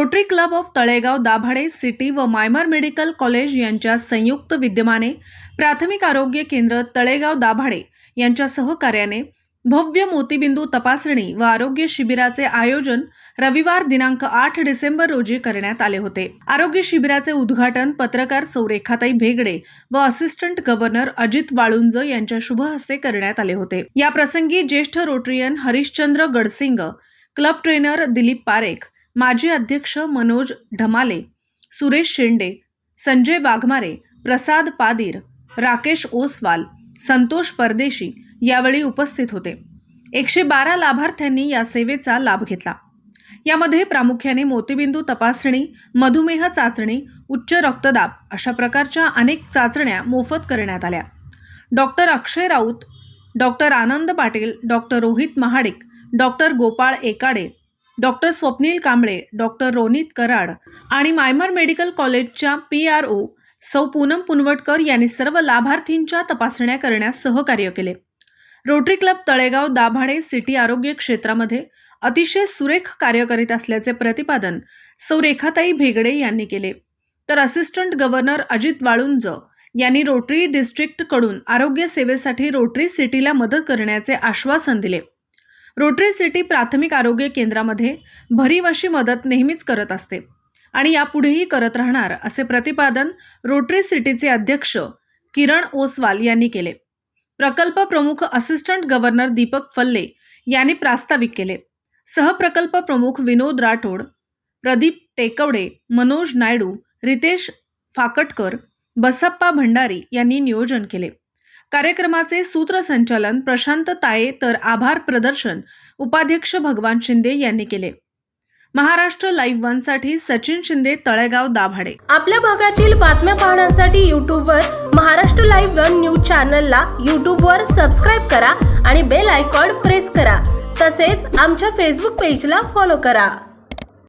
Rotary club of Talegaon Dabhade city व MIMER medical college यांच्या संयुक्त विद्यमाने प्राथमिक आरोग्य केंद्र तळेगाव दाभाडे यांच्या सहकार्याने भव्य मोतीबिंदू तपासणी व आरोग्य शिबिराचे आयोजन रविवार दिनांक आठ डिसेंबर रोजी करण्यात आले होते. आरोग्य शिबिराचे उद्घाटन पत्रकार सौरेखाताई भेगडे व असिस्टंट गव्हर्नर अजित वाळुंज यांच्या शुभ हस्ते करण्यात आले होते. या प्रसंगी ज्येष्ठ Rotarian Harishchandra Gadsing club trainer Dilip Parekh माजी अध्यक्ष मनोज ढमाले सुरेश शेंडे संजय वाघमारे प्रसाद पादीर राकेश ओसवाल संतोष परदेशी यावेळी उपस्थित होते. एकशे बारा लाभार्थ्यांनी या सेवेचा लाभ घेतला. यामध्ये प्रामुख्याने मोतीबिंदू तपासणी मधुमेह चाचणी उच्च रक्तदाब अशा प्रकारच्या अनेक चाचण्या मोफत करण्यात आल्या. Doctor Akshay Raut doctor Anand Patil doctor Rohit Mahadik doctor Gopal Ekade doctor Swapnil Kamble doctor Ronit Karad आणि मायमर मेडिकल कॉलेजच्या पी आर ओ सौ पूनम पुनवटकर यांनी सर्व लाभार्थींच्या तपासण्या करण्यास सहकार्य केले. Rotary club Talegaon Dabhade city आरोग्य क्षेत्रामध्ये अतिशय सुरेख कार्य करीत असल्याचे प्रतिपादन सौ रेखाताई भेगडे यांनी केले. तर असिस्टंट गव्हर्नर अजित वाळुंज यांनी रोटरी डिस्ट्रिक्टकडून आरोग्य सेवेसाठी रोटरी सिटीला मदत करण्याचे आश्वासन दिले. रोटरी सिटी प्राथमिक आरोग्य केंद्रामध्ये भरीव अशी मदत नेहमीच करत असते. आणि यापुढेही करत राहणार असे प्रतिपादन रोटरी सिटीचे अध्यक्ष किरण ओसवाल यांनी केले. प्रकल्प प्रमुख असिस्टंट गव्हर्नर दीपक फल्ले यांनी प्रास्ताविक केले. सहप्रकल्प प्रमुख विनोद राठोड प्रदीप टेकवडे मनोज नायडू रितेश फाकटकर बसप्पा भंडारी यांनी नियोजन केले. कार्यक्रमाचे सूत्रसंचालन प्रशांत ताये तर आभार प्रदर्शन उपाध्यक्ष भगवान शिंदे यांनी केले. महाराष्ट्र लाईव्ह वनसाठी सचिन शिंदे तळेगाव दाभाडे. आपल्या भागातील बातम्या पाहण्यासाठी यूट्यूबवर महाराष्ट्र लाईव्ह वन न्यूज चॅनलला यूट्यूबवर सबस्क्राईब करा आणि बेल आयकॉन प्रेस करा. तसेच आमच्या फेसबुक पेजला फॉलो करा.